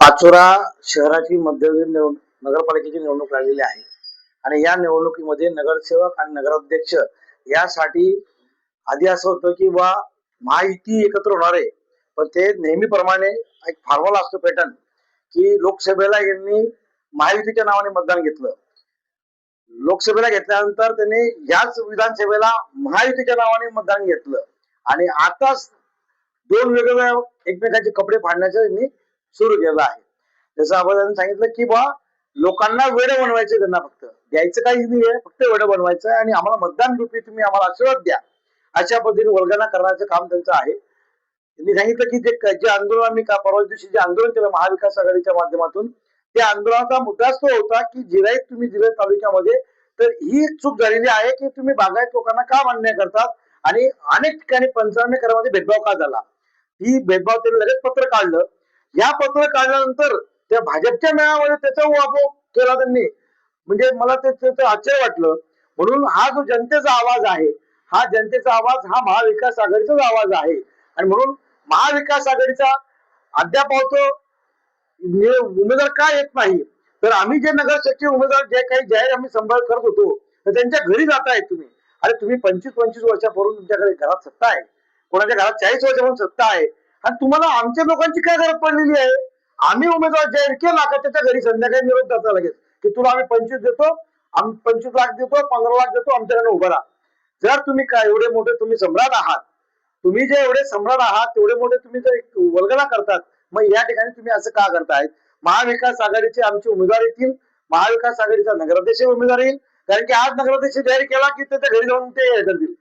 पाचोरा शहराची मध्यवर्ती नगरपालिकेची निवडणूक लागलेली आहे. आणि या निवडणुकीमध्ये नगरसेवक आणि नगराध्यक्ष यासाठी आधी असं होतं की बा महायुती एकत्र होणार आहे. पण ते नेहमीप्रमाणे एक फॉर्म्युला असतो पॅटर्न की लोकसभेला यांनी महायुतीच्या नावाने मतदान घेतलं. लोकसभेला घेतल्यानंतर त्यांनी याच विधानसभेला महायुतीच्या नावाने मतदान घेतलं. आणि आताच दोन वेगवेगळ्या एकमेकांचे कपडे फाडण्याचं त्यांनी सुरू केलं आहे. जसं आपण सांगितलं की बा लोकांना वेड बनवायचे त्यांना फक्त. द्यायचं काही नाही आहे फक्त वेड बनवायचं आणि आम्हाला मतदान रूपी तुम्ही आम्हाला आशीर्वाद द्या. अशा पद्धतीने वर्गना करण्याचं काम त्यांचं आहे. त्यांनी सांगितलं की जे जे आंदोलन आम्ही का परवा दिवशी जे आंदोलन केलं महाविकास आघाडीच्या माध्यमातून त्या आंदोलनाचा मुद्दाच तो होता की जिराईत तुम्ही जिराईत तालुक्यामध्ये तर ही चूक झालेली आहे की तुम्ही बागायत लोकांना का मान्य करतात? आणि अनेक ठिकाणी पंचावन्न करामध्ये भेदभाव का झाला? ही भेदभाव त्यांनी लगेच पत्र काढलं. या पत्र काढल्यानंतर त्या भाजपच्या मेळामध्ये त्याचा वापर केला त्यांनी. म्हणजे मला ते त्याचं आश्चर्य वाटलं. म्हणून हा जो जनतेचा आवाज आहे हा जनतेचा आवाज हा महाविकास आघाडीचाच आवाज आहे. आणि म्हणून महाविकास आघाडीचा अद्याप नि- म्हणजे उमेदवार का येत नाही? तर आम्ही जे नगर सचिव उमेदवार जे काही जाहीर आम्ही संभाळ करत होतो तर त्यांच्या घरी जाताय तुम्ही. अरे तुम्ही पंचवीस पंचवीस वर्षापूर्वी तुमच्याकडे घरात सत्ता आहे. कोणाच्या घरात चाळीस वर्षापासून सत्ता आहे. आणि तुम्हाला आमच्या लोकांची काय गरज पडलेली आहे? आम्ही उमेदवार जाहीर केला का त्याच्या घरी संध्याकाळी निरोप द्यायचा लगेच? की तुला आम्ही पंचवीस देतो आम्ही पंचवीस लाख देतो पंधरा लाख देतो आमच्याकडे उभं राहा. जर तुम्ही काय एवढे मोठे तुम्ही सम्राट आहात तुम्ही जे एवढे सम्राट आहात तेवढे मोठे तुम्ही जर वल्गना करतात मग या ठिकाणी तुम्ही असं का करतायत? महाविकास आघाडीचे आमचे उमेदवार येतील महाविकास आघाडीचा नगराध्यक्ष उमेदवार येईल कारण की आज नगराध्यक्ष जाहीर केला की त्याच्या घरी जाऊन ते हे करतील.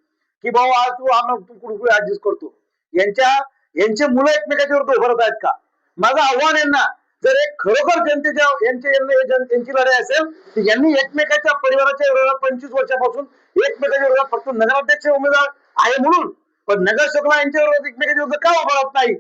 की भाऊ आज तू आम्ही तू कुठे ऍडजस्ट करतो? यांच्या यांचे मुलं एकमेकाच्या उभारत आहेत का? माझं आव्हान यांना जर एक खरोखर जनतेच्या यांचे यांची लढाई असेल तर यांनी एकमेकाच्या परिवाराच्या विरोधात पंचवीस वर्षापासून एकमेकाच्या विरोधात फक्त नगराध्यक्ष उमेदवार आहे म्हणून. पण नगर शकला यांच्या विरोधात एकमेकाच्या विरोधात का उभारत नाही?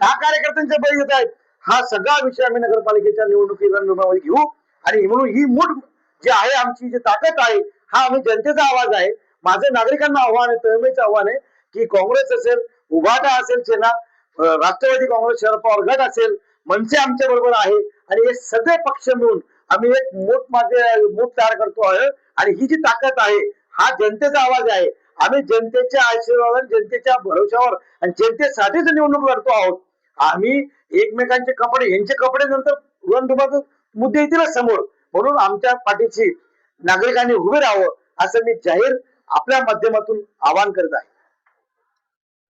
का कार्यकर्त्यांचे बळी घेत आहेत? हा सगळा विषय आम्ही नगरपालिकेच्या निवडणुकीमध्ये घेऊ. आणि म्हणून ही मूठ जी आहे आमची जी ताकद आहे हा आम्ही जनतेचा आवाज आहे. माझं नागरिकांना आव्हान आहे तळमळीचं आव्हान आहे की काँग्रेस असेल उभाटा असेल सेना राष्ट्रवादी काँग्रेस शरद पवार गट असेल मनसे आमच्या बरोबर आहे आणि हे सगळे पक्ष मिळून आम्ही एक मोठ माझे मोठ तयार करतो आहे आणि ही जी ताकद आहे हा जनतेचा आवाज आहे. आम्ही जनतेच्या आशीर्वाद जनतेच्या भरोशावर आणि जनतेसाठीच निवडणूक लढतो आहोत. आम्ही एकमेकांचे कपडे यांचे कपडे नंतर रणधुमाचे मुद्दे येतीलच समोर. म्हणून आमच्या पाठीशी नागरिकांनी उभे राहावं असं मी जाहीर आपल्या माध्यमातून आवाहन करत आहे.